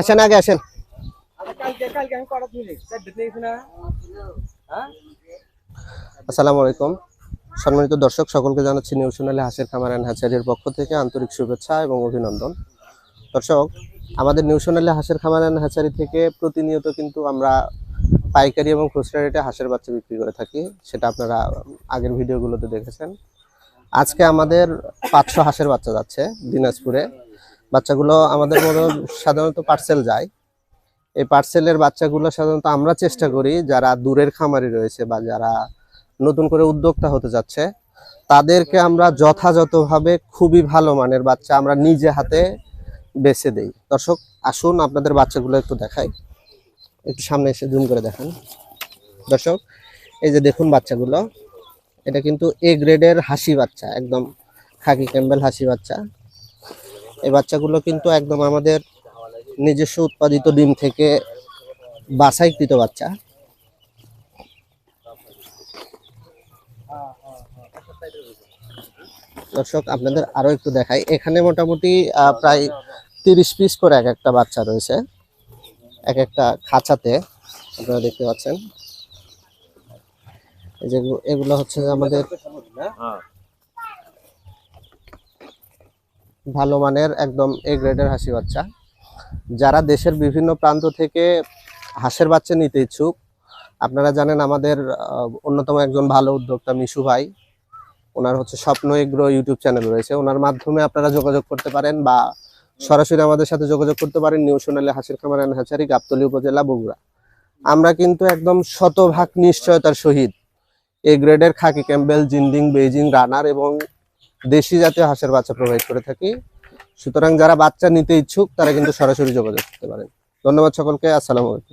আসেন আগে আসেন। আসসালামু আলাইকুম সম্মানিত দর্শক, সকলকে জানাচ্ছি নিউজ চ্যানেলে হাসির খামার অ্যান্ড হ্যাচারির পক্ষ থেকে আন্তরিক শুভেচ্ছা এবং অভিনন্দন। দর্শক, আমাদের নিউজ চ্যানেলে হাঁসের খামার অ্যান্ড হ্যাচারি থেকে প্রতিনিয়ত কিন্তু আমরা পাইকারি এবং খুচরা রেটে হাঁসের বাচ্চা বিক্রি করে থাকি। সেটা আপনারা আগের ভিডিওগুলোতে দেখেছেন। আজকে আমাদের পাঁচশো হাঁসের বাচ্চা যাচ্ছে দিনাজপুরে। বাচ্চাগুলো আমাদের মতো সাধারণত পার্সেল যায়। এই পার্সেলের বাচ্চাগুলো সাধারণত আমরা চেষ্টা করি যারা দূরের খামারি রয়েছে বা যারা নতুন করে উদ্যোক্তা হতে যাচ্ছে, তাদেরকে আমরা যথাযথভাবে খুবই ভালো মানের বাচ্চা আমরা নিজে হাতে বেছে দেই। দর্শক, আসুন আপনাদের বাচ্চাগুলো একটু দেখাই। একটু সামনে এসে জুম করে দেখান। দর্শক, এই যে দেখুন বাচ্চাগুলো। এটা কিন্তু এ গ্রেডের হাসি বাচ্চা, একদম খাকি ক্যাম্বেল হাসি বাচ্চা। এই বাচ্চাগুলো কিন্তু একদম আমাদের নিজস্ব উৎপাদিত ডিম থেকে বাছাইকৃত বাচ্চা। দর্শক, আপনাদের আরও একটু দেখাই। এখানে মোটামুটি প্রায় তিরিশ পিস করে এক একটা বাচ্চা রয়েছে, এক একটা খাঁচাতে। আপনারা দেখতে পাচ্ছেন। এগুলো হচ্ছে আমাদের ভালো মানের একদম এ গ্রেডের হাসি বাচ্চা। যারা দেশের বিভিন্ন প্রান্ত থেকে হাঁসের বাচ্চা নিতে ইচ্ছুক, আপনারা জানেন আমাদের অন্যতম একজন ভালো উদ্যোক্তা মিশু ভাই। ওনার হচ্ছে স্বপ্ন এগ্রো ইউটিউব চ্যানেল রয়েছে। ওনার মাধ্যমে আপনারা যোগাযোগ করতে পারেন বা সরাসরি আমাদের সাথে যোগাযোগ করতে পারেন। নিউ সোনালী হাসির খামার অ্যান্ড হ্যাচারি, গাবতলী উপজেলা, বগুড়া। আমরা কিন্তু একদম শতভাগ নিশ্চয়তার সহিত এ গ্রেডের খাকি ক্যাম্বেল জিন্ডিং বেজিং রানার এবং দেশি জাতীয় হাঁসের বাচ্চা প্রোভাইড করে থাকি। সুতরাং যারা বাচ্চা নিতে ইচ্ছুক, তারা কিন্তু সরাসরি যোগাযোগ করতে পারেন। ধন্যবাদ সকলকে, আসসালামু আলাইকুম।